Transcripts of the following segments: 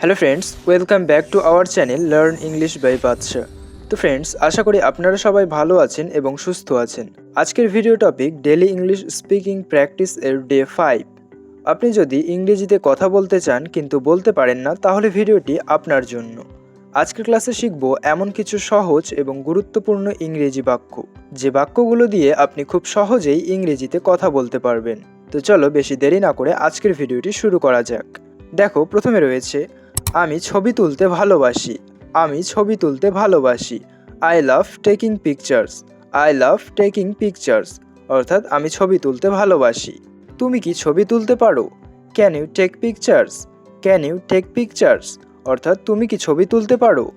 Hello friends welcome back to our channel learn English by Badsha তো friends আশা করি আপনারা সবাই ভালো আছেন এবং সুস্থ আছেন। আজকের video topic daily English speaking practice এর ডে ফাইভ আপনি যদি ইংরেজিতে কথা বলতে চান কিন্তু বলতে পারেন না, তাহলে ভিডিওটি আপনার জন্য। আজকের ক্লাসে শিখব এমন কিছু সহজ এবং গুরুত্বপূর্ণ ইংরেজি বাক্য। যে বাক্যগুলো দিয়ে আপনি খুব সহজেই ইংরেজিতে কথা বলতে পারবেন। তো চলো বেশি দেরি না করে আজকের ভিডিওটি শুরু করা যাক। দেখো, প্রথমে রয়েছে আমি ছবি তুলতে ভালোবাসি। আমি ছবি তুলতে ভালোবাসি। I love taking pictures I love taking pictures অর্থাৎ আমি ছবি তুলতে ভালোবাসি। তুমি কি ছবি তুলতে পারো? Can you take pictures can you take pictures অর্থাৎ তুমি কি ছবি তুলতে পারো?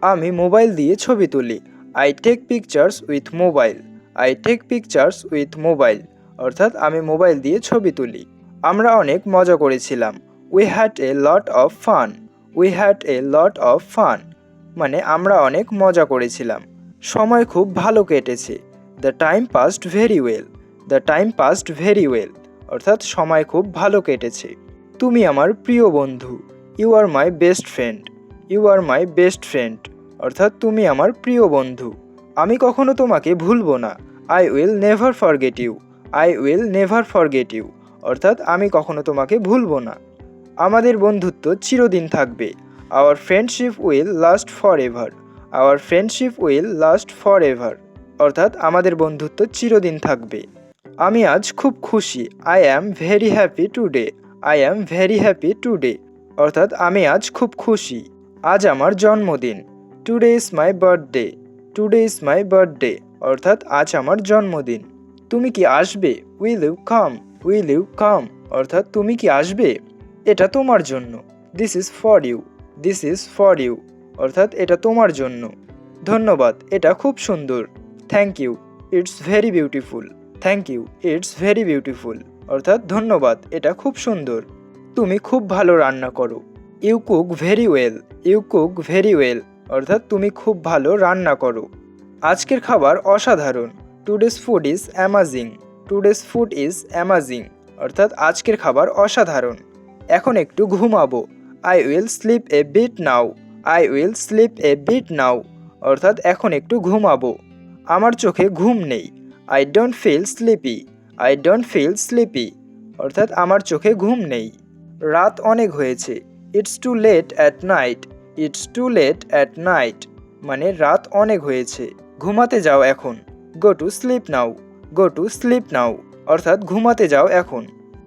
আমি মোবাইল দিয়ে ছবি তুলি। I take pictures with mobile I take pictures with mobile অর্থাৎ আমি মোবাইল দিয়ে ছবি তুলি। আমরা অনেক মজা করেছিলাম। We had a lot of fun we had a lot of fun মানে আমরা অনেক মজা করেছিলাম। সময় খুব ভালো কেটেছে। The time passed very well the time passed very well অর্থাৎ সময় খুব ভালো কেটেছে। তুমি আমার প্রিয় বন্ধু। You are my best friend you are my best friend অর্থাৎ তুমি আমার প্রিয় বন্ধু। আমি কখনো তোমাকে ভুলবো না। I will never forget you I will never forget you অর্থাৎ আমি কখনো তোমাকে ভুলবো না। আমাদের বন্ধুত্ব চিরদিন থাকবে। Our friendship will last for ever our friendship will last for ever অর্থাৎ আমাদের বন্ধুত্ব চিরদিন থাকবে। আমি আজ খুব খুশি। I am very happy today I am very happy today অর্থাৎ আমি আজ খুব খুশি। আজ আমার জন্মদিন। Today is my birthday today is my birthday অর্থাৎ আজ আমার জন্মদিন। তুমি কি আসবে? Will you come will you come অর্থাৎ তুমি কি আসবে? এটা তোমার জন্য। This is for you this is for you অর্থাৎ এটা তোমার জন্য। ধন্যবাদ, এটা খুব সুন্দর। Thank you it's very beautiful thank you it's very beautiful অর্থাৎ ধন্যবাদ, এটা খুব সুন্দর। তুমি খুব ভালো রান্না করো। You cook very well you cook very well অর্থাৎ তুমি খুব ভালো রান্না করো। আজকের খাবার অসাধারণ। Today's food is amazing today's food is amazing অর্থাৎ আজকের খাবার অসাধারণ। এখন একটু ঘুমাবো। I will sleep a bit now I will sleep a bit now অর্থাৎ এখন একটু ঘুমাবো। আমার চোখে ঘুম নেই। I don't feel sleepy I don't feel sleepy অর্থাৎ আমার চোখে ঘুম নেই। রাত অনেক হয়েছে। It's too late at night it's too late at night মানে রাত অনেক হয়েছে। ঘুমাতে যাও এখন। Go to sleep now go to sleep now অর্থাৎ ঘুমাতে যাও এখন।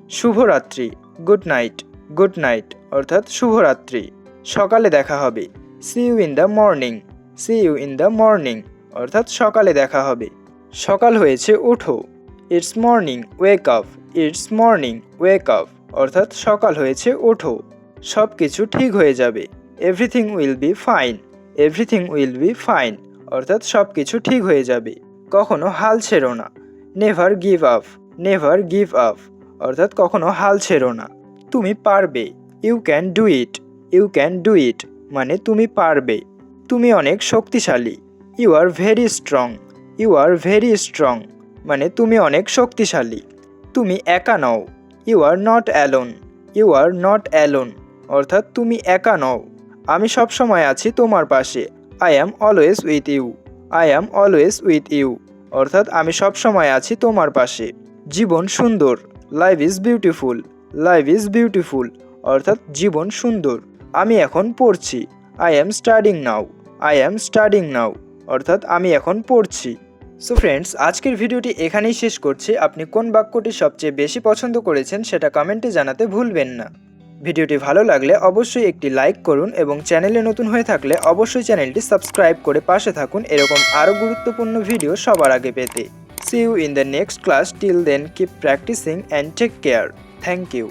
শুভরাত্রি। গুড নাইট গুড নাইট, অর্থাৎ শুভরাত্রি। সকালে দেখা হবে। See you in the morning. See you in the morning, অর্থাৎ সকালে দেখা হবে। সকাল হয়েছে ওঠো it's morning, wake up. It's morning, wake up, অর্থাৎ সকাল হয়েছে ওঠো সব কিছু ঠিক হয়ে যাবে। Everything will be fine. Everything will be fine, অর্থাৎ সব কিছু ঠিক হয়ে যাবে। কখনো হাল ছেড়ো না। Never give up. Never give up, অর্থাৎ কখনো হাল ছেড়ো না। তুমি পারবে। You can do it you can do it মানে তুমি পারবে। তুমি অনেক শক্তিশালী। You are very strong you are very strong মানে তুমি অনেক শক্তিশালী। তুমি একা নও। You are not alone you are not alone অর্থাৎ তুমি একা নও। আমি সব সময় আছি তোমার পাশে। I am always with you I am always with you অর্থাৎ আমি সব সময় আছি তোমার পাশে। জীবন সুন্দর। Life is beautiful life is beautiful অর্থাৎ জীবন সুন্দর। আমি এখন পড়ছি। I am studying now I am studying now অর্থাৎ আমি এখন পড়ছি। সো ফ্রেন্ডস আজকের ভিডিওটি এখানেই শেষ করছি। আপনি কোন বাক্যটি সবচেয়ে বেশি পছন্দ করেছেন সেটা কমেন্টে জানাতে ভুলবেন না। ভিডিওটি ভালো লাগলে অবশ্যই একটি লাইক করুন এবং চ্যানেলে নতুন হয়ে থাকলে অবশ্যই চ্যানেলটি সাবস্ক্রাইব করে পাশে থাকুন এরকম আরও গুরুত্বপূর্ণ ভিডিও সবার আগে পেতে। See you in the next class till then keep practicing and take care thank you